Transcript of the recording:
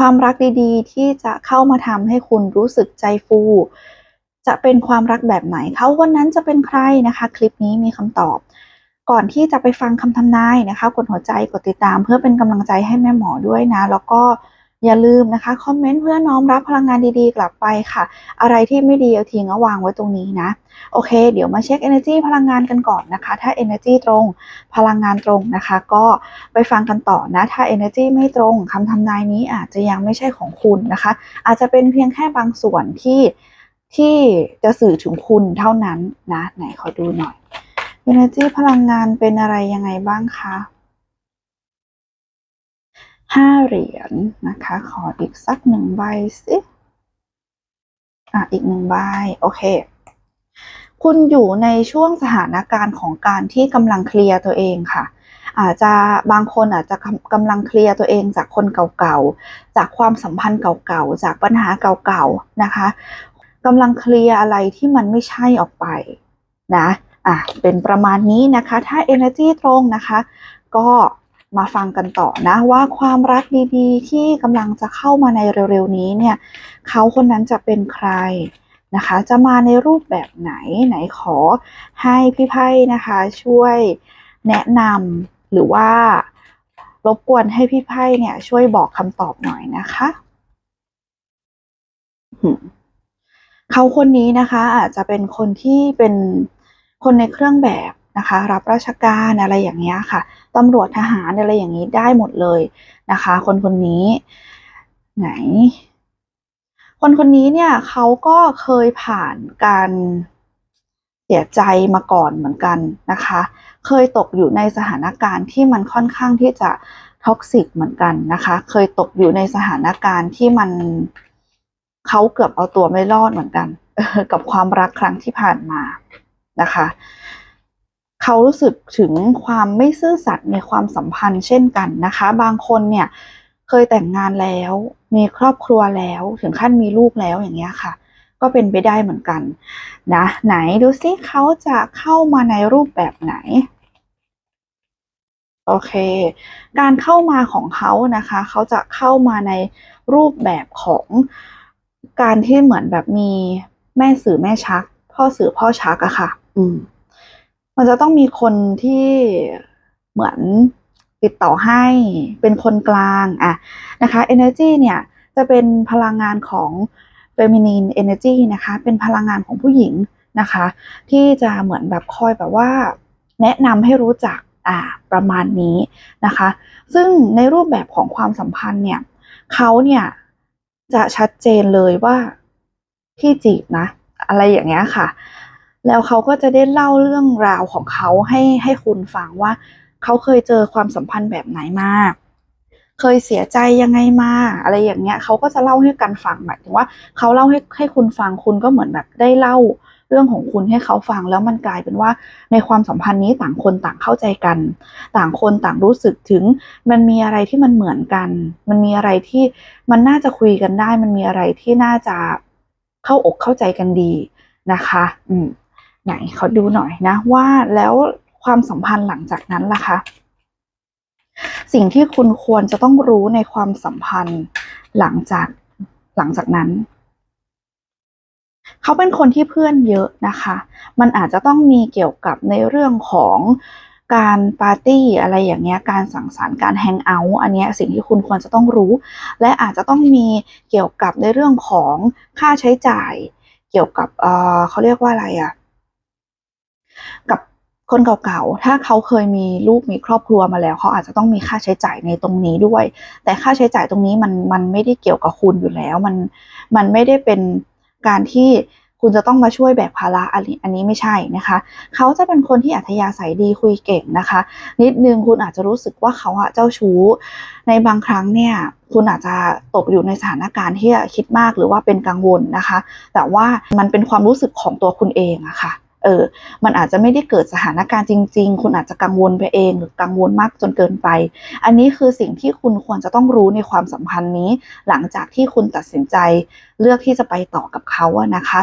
ความรักดีๆ ที่จะเข้ามาทำให้คุณรู้สึกใจฟู จะเป็นความรักแบบไหนเขาคนนั้นจะเป็นใครนะคะ คลิปนี้มีคำตอบ ก่อนที่จะไปฟังคำทำนายนะคะ กดหัวใจกดติดตามเพื่อเป็นกำลังใจให้แม่หมอด้วยนะ แล้วก็ อย่าลืมนะคะคอมเมนต์เพื่อน้อมรับพลังงานดีๆ กลับไปค่ะ อะไรที่ไม่ดีเอาทิ้งเอาวางไว้ตรงนี้นะ โอเค เดี๋ยวมาเช็ค energy พลังงานกันก่อนนะคะ ถ้า energy ตรงพลังงานตรงนะคะ ก็ไปฟังกันต่อนะ ถ้า energy ไม่ตรงคำทำนายนี้อาจจะยังไม่ใช่ของคุณนะคะ อาจจะเป็นเพียงแค่บางส่วนที่ที่จะสื่อถึงคุณเท่านั้นนะ ไหนขอดูหน่อย energy พลังงานเป็นอะไรยังไงบ้างคะ ห้าเหรียญนะคะ ขออีกสักหนึ่งใบสิอะอีกหนึ่งใบ โอเค คุณอยู่ในช่วงสถานการณ์ของการที่กำลังเคลียร์ตัวเองค่ะ อาจจะบางคนอาจจะกำกำลังเคลียร์ตัวเองจากคนเก่าๆ จากความสัมพันธ์เก่าๆ จากปัญหาเก่าๆ นะคะกำลังเคลียร์อะไรที่มันไม่ใช่ออกไปนะ อะ เป็นประมาณนี้นะคะ ถ้า energy ตรงนะคะ ก็ มาฟังกันต่อนะว่าความรักดีๆ ที่กำลังจะเข้ามาในเร็วๆนี้เนี่ยเขาคนนั้นจะเป็นใครนะคะ จะมาในรูปแบบไหนไหนขอให้พี่ไพ่นะคะ ช่วยแนะนำหรือว่ารบกวนให้พี่ไพ่เนี่ย ช่วยบอกคำตอบหน่อยนะคะเขาคนนี้นะคะ อาจจะเป็นคนที่เป็นคนในเครื่องแบบ นะคะ รับราชการอะไรอย่างเงี้ยค่ะตำรวจทหารอะไรอย่างนี้ได้หมดเลยนะคะ คนคนนี้ไหน คนคนนี้เนี่ยเขาก็เคยผ่านการเสียใจมาก่อนเหมือนกันนะคะ เคยตกอยู่ในสถานการณ์ที่มันค่อนข้างที่จะท็อกซิกเหมือนกันนะคะ เคยตกอยู่ในสถานการณ์ที่มันเขาเกือบเอาตัวไม่รอดเหมือนกันกับความรักครั้งที่ผ่านมานะคะ เขารู้สึกถึงความไม่ซื่อสัตย์ในความสัมพันธ์เช่นกันนะคะ บางคนเนี่ยเคยแต่งงานแล้ว มีครอบครัวแล้วถึงขั้นมีลูกแล้วอย่างเงี้ยค่ะ ก็เป็นไปได้เหมือนกันนะไหนดูซิเขาจะเข้ามาในรูปแบบไหนโอเค การเข้ามาของเขานะคะ เขาจะเข้ามาในรูปแบบของการที่เหมือนแบบมีแม่สื่อแม่ชัก พ่อสื่อพ่อชักอะค่ะ อืม มันจะต้องมีคนที่เหมือนติดต่อให้เป็นคนกลางอะนะคะ energy เนี่ยจะเป็นพลังงานของ feminine energy นะคะเป็นพลังงานของผู้หญิงนะคะ ที่จะเหมือนแบบคอยแบบว่า แนะนำให้รู้จักอ่าประมาณนี้นะคะ ซึ่งในรูปแบบของความสัมพันธ์เนี่ยเขาเนี่ยจะชัดเจนเลยว่าพี่จีบนะ อะไรอย่างเงี้ยค่ะ แล้วเขาก็จะได้เล่าเรื่องราวของเขาให้ให้คุณฟังว่าเขาเคยเจอความสัมพันธ์แบบไหนมา เคยเสียใจยังไงมาอะไรอย่างเงี้ยเขาก็จะเล่าให้กันฟังหมายถึงว่าเขาเล่าให้ให้คุณฟังคุณก็เหมือนแบบได้เล่าเรื่องของคุณให้เขาฟังแล้วมันกลายเป็นว่าในความสัมพันธ์นี้ต่างคนต่างเข้าใจกัน ต่างคนต่างรู้สึกถึง มันมีอะไรที่มันเหมือนกัน มันมีอะไรที่มันน่าจะคุยกันได้ มันมีอะไรที่น่าจะเข้าอกเข้าใจกันดีนะคะ อืม ไหนเขาดูหน่อยนะว่าแล้วความสัมพันธ์หลังจากนั้นล่ะคะ สิ่งที่คุณควรจะต้องรู้ในความสัมพันธ์หลังจากหลังจากนั้น เขาเป็นคนที่เพื่อนเยอะนะคะ มันอาจจะต้องมีเกี่ยวกับในเรื่องของการปาร์ตี้อะไรอย่างเงี้ย การสังสรรค์การแฮงเอาท์อันเนี้ยสิ่งที่คุณควรจะต้องรู้ และอาจจะต้องมีเกี่ยวกับในเรื่องของค่าใช้จ่าย เกี่ยวกับเออเขาเรียกว่าอะไรอะกับ คนเก่าๆ ถ้าเขาเคยมีลูกมีครอบครัวมาแล้ว เขาอาจจะต้องมีค่าใช้จ่ายในตรงนี้ด้วย แต่ค่าใช้จ่ายตรงนี้มันมันไม่ได้เกี่ยวกับคุณอยู่แล้ว มันมันไม่ได้เป็นการที่คุณจะต้องมาช่วยแบกภาระอันนี้อันนี้ไม่ใช่นะคะ เขาจะเป็นคนที่อัธยาศัยดีคุยเก่งนะคะ นิดนึงคุณอาจจะรู้สึกว่าเขาอะเจ้าชู้ ในบางครั้งเนี่ยคุณอาจจะตกอยู่ในสถานการณ์ที่คิดมากหรือว่าเป็นกังวลนะคะ แต่ว่ามันเป็นความรู้สึกของตัวคุณเองอะค่ะ เออ มันอาจจะไม่ได้เกิดสถานการณ์จริง ๆ คุณอาจจะกังวลไปเอง หรือกังวลมากจนเกินไป อันนี้คือสิ่งที่คุณควรจะต้องรู้ในความสัมพันธ์นี้ หลังจากที่คุณตัดสินใจเลือกที่จะไปต่อกับเขาอะนะคะ